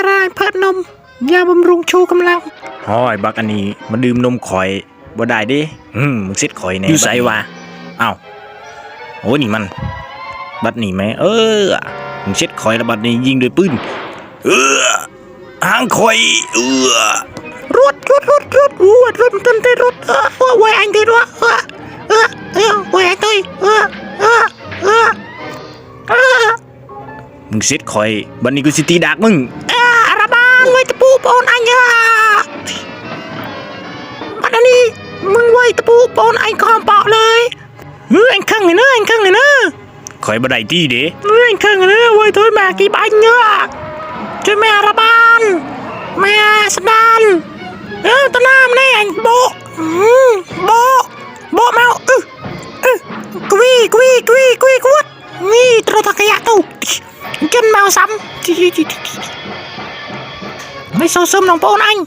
อะไรเพิ่มนม ยาบำรุงชูกำลังห้อยบักอันนี้มาดื่มนมข่อยบ่ได้เดิอืมมึงเซ็ตข่อยแน่อยู่ไสวะเอ้าโอ้นี่มัน บัดนี้ไหม เออมึงเซ็ตข่อยแล้วบัดนี้ยิงด้วยปืนเออหางข่อย เออรถรถรถรถรถรถเต้นเต้นรถเออเออไว้อันเต้นวะเออเออเออไว้อันเต้นเออเออเออเออมึงเซ็ตข่อยบัดนี้กูสิตีดากมึง ตะปูปอนไอ้คอมเปาะเลยเฮ้ยอันข้างเลยนะอันข้างเลยนะข่อยบ่ได้ตีเด้เฮ้ยอันข้างเลยนะไว้ตัวแม่กี่ใบเงี้ยช่วยแม่อาราบานแม่สดานเออตะน้ำแน่ไอ้โบะอืมโบะโบะแมวอึอึกวีกวีกวีกวีกวดนี่ตรตะกะยะตู้จนแมวซ้ำไม่โซซึมน้องโปนอัน